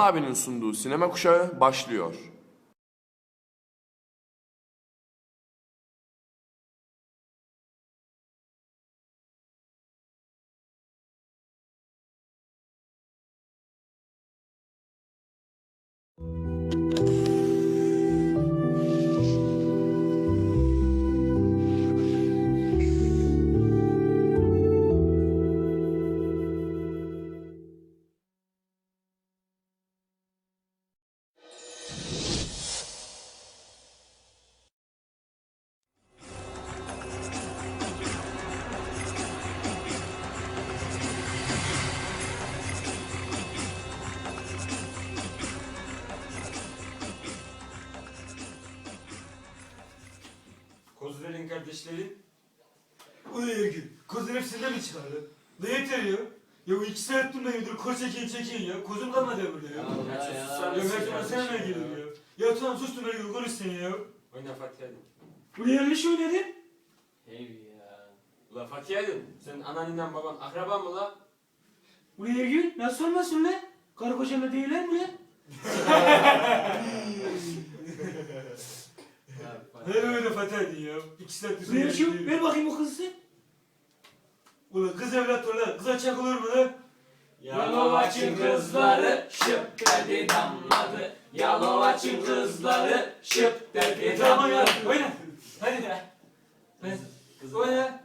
Abinin sunduğu sinema kuşağı başlıyor. Kozlar'ın kardeşleri. Ulan Ergün, kozlar hepsinden mi çıkardı? Ne yeter ya? Ya bu iki saat durma gidiyor, koz çekin çekin ya. Kozum kalmadı ya burada ya. Ya, ya, Ya ya, her zaman sen mi gidiyorsun ya? Ya tamam sustum Ergün, konuş sen ya. Oyna Fatih hadi. Buraya yanlış oynadın. Hey ya. Ula Fatih hadi. Senin ananla baban akraba mı la? Buraya Ergün, nasıl olmasın lan? Karı kocanla değiller mi lan? Her öyle Fatih hadi ya. İki saat Ver üstüne şu, ver bakayım o kızı. Ulan kız evlat var lan, kıza çak olur mu lan? Yalova'çın kızları şıp dedi damladı. Yalova'çın kızları şıp dedi E tamam ya, damladı. oyna. Hadi de. Oyna.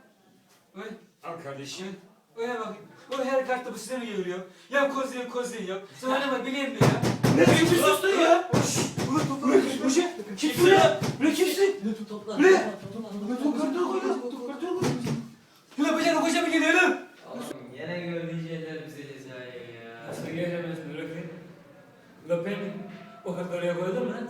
Oyna. Al kardeşim. Oyna bakayım. O her kartta bu size mi geliyor ya? Kozlayın kozlayın ya. Sen oynama bileyim mi ya? Ne biçim sustun ya? Ulan topla. Bu şey. Kimsin ya? Ulan kimsin? Tut topla. Ne? Ne tut kartı koy kartı koy. Ulan bacana mı geliyor lan? Yine gördüğünce bize cezayı ya. Nasıl bırakın? Ulan ben o kadar oraya koydum lan.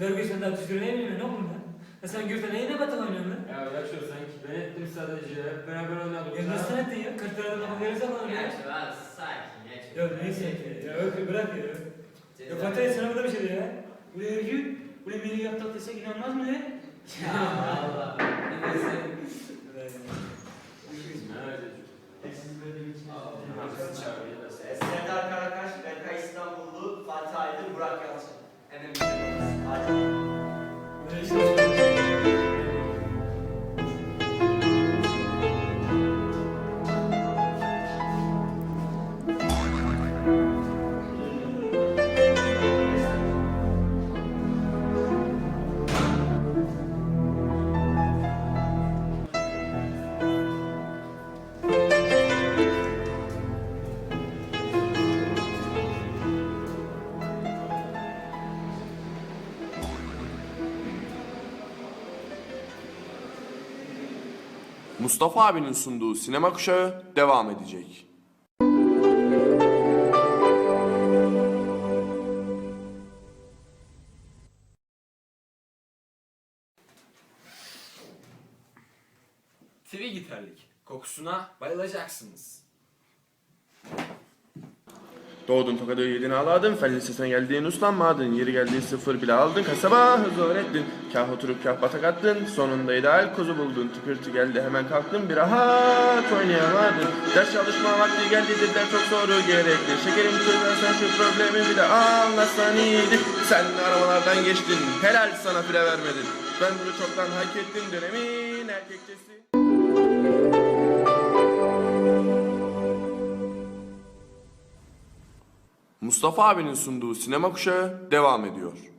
Lergi sen daha tüküreyim mi? Ne olur lan? Ya sen Gürten neyi ne batı oynuyorsun lan? Ya yaşıyor sanki ben ettim sadece hep beraber oynadık. Ya nasıl sen ettin ya? Kırk liradan lafı verirsen bana ya. sakin Ya neyse ki. Ya öyle bırak ya. Ya Fatih sana burada bir şey de ya. Ulan Ergün. Ulan beni yaptık desek inanmaz mı lan? Ya Allah. Ne desin? Serdar Karakaş, Berkay İstanbullu, Fatih Aydın, Burak Yalçın. Mustafa abinin sunduğu sinema kuşağı devam edecek. Tiri gitarlik. Kokusuna bayılacaksınız. Doğdun tokadı yedin ağladın, fen lisesine geldiğin uslanmadın, yeri geldiği sıfır bile aldın, kasaba hızlı öğrettin, kah oturup kah batak attın, sonunda ideal kozu buldun, tıkırtı geldi hemen kalktın, bir rahat oynayamadın, ders çalışma vakti geldi dediler çok soru gerekli, şekerim çözersen şu problemi bir de anlasan iyiydi, sen arabalardan geçtin, helal sana file vermedin, ben bunu çoktan hak ettim dönemin erkekçesi. Mustafa abinin sunduğu sinema kuşağı devam ediyor.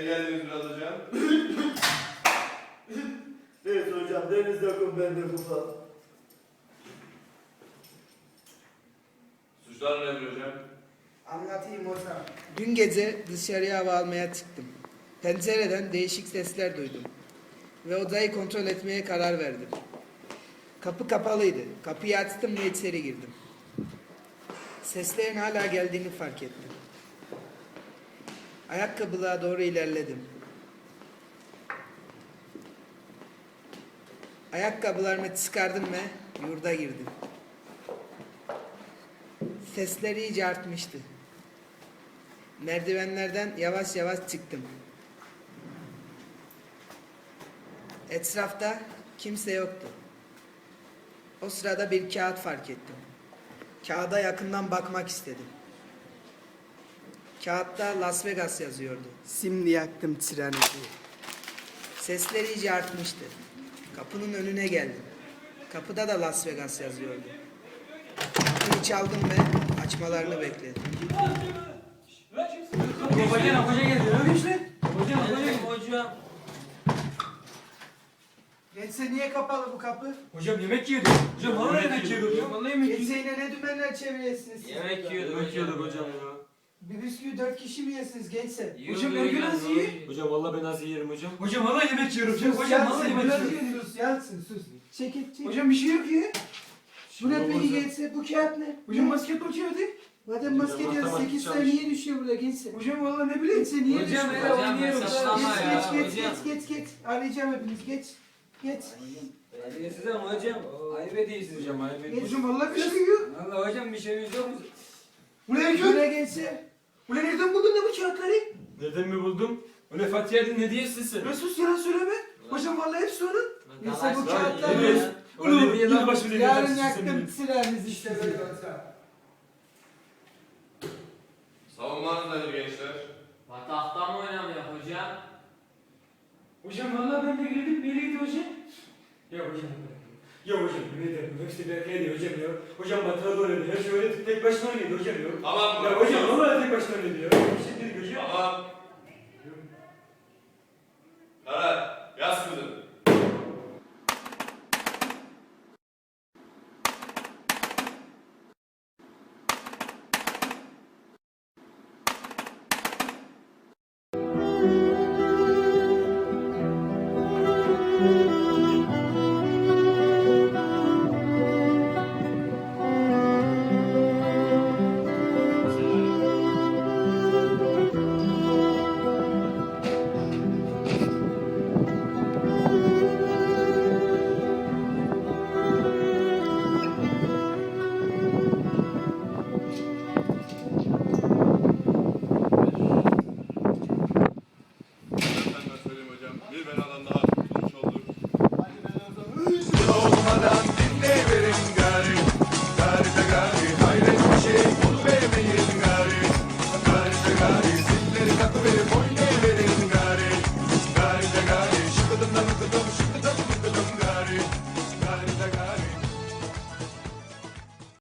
Geldiniz biraz hocam. Evet hocam, denizde kum bende kupa. Suçlar nedir hocam? Anlatayım hocam. Dün gece dışarıya hava almaya çıktım. Pencereden değişik sesler duydum. Ve odayı kontrol etmeye karar verdim. Kapı kapalıydı. Kapıyı açtım ve içeri girdim. Seslerin hala geldiğini fark ettim. Ayakkabılığa doğru ilerledim. Ayakkabılarımı çıkardım ve yurda girdim. Sesler iyice artmıştı. Merdivenlerden yavaş yavaş çıktım. Etrafta kimse yoktu. O sırada bir kağıt fark ettim. Kağıda yakından bakmak istedim. Kağıtta Las Vegas yazıyordu. Şimdi yaktım tiramisu. Sesler iyice artmıştı. Kapının önüne geldim. Kapıda da Las Vegas yazıyordu. Kapıyı çaldım ve açmalarını bekledim. Hocam hoca geliyor. Hocam hocam hocam. Gençse niye kapalı bu kapı? Hocam yemek yiyordu. Hocam vallahi yemek yiyordu. Hocam vallahi yemek yiyordu. Gençse yine ne dümenler çeviriyorsunuz? Yemek yiyorduk Yemek yiyorduk hocam ya. Bir bisküvi dört kişi mi yesiniz gençse? Hocam her gün az yiyor. Hocam vallahi ben az yerim hocam. Hocam vallahi yemek yiyorum. Hocam hocam vallahi yemek yiyorum. Sus yansın sus. Çekil çekil. Hocam bir şey yok ya. bu ne peki gençse? Bu kağıt ne? Hocam basketbol kağıdı. Madem basket yazı matematik 8 çalış. tane niye düşüyor burada gençse? Hocam vallahi ne bileyim. Gençse niye Hocam, düşüyor? Hocam, oynuyorum. saçmalama Geç ya, geç geç geç geç geç. Arayacağım hepiniz geç. Geç. Siz ama hocam ayıp ediyorsunuz. Hocam ayıp Geç. ediyorsun. Hocam vallahi bir şey yok. Valla hocam bir şeyimiz yok. Bu ne Bu ne gençse? Ulan nereden buldun da bu kağıtları? Nereden mi buldum? Ulan Fatih Erdin ne diyorsun sen? Lan sus yalan söyleme. Hocam vallahi hepsi onun. Gençse bu Lan, kağıtlar yemin- ne? Ulan lan başımı Yarın yaktım silahınızı işte böyle olsa. Savunmanız nedir gençler? Batakta mı oynamıyor hocam? Hocam vallahi ben de girdim. Nereydi hocam? Ya hocam. Ya hocam ne derim? Hepsi berkeydi hocam ya. Hocam batağı da oynadı. Her şey öyle tek başına oynadı hocam ya. Tamam Ya hocam vallahi tek başına ya. Bir şey dedik hocam. Tamam.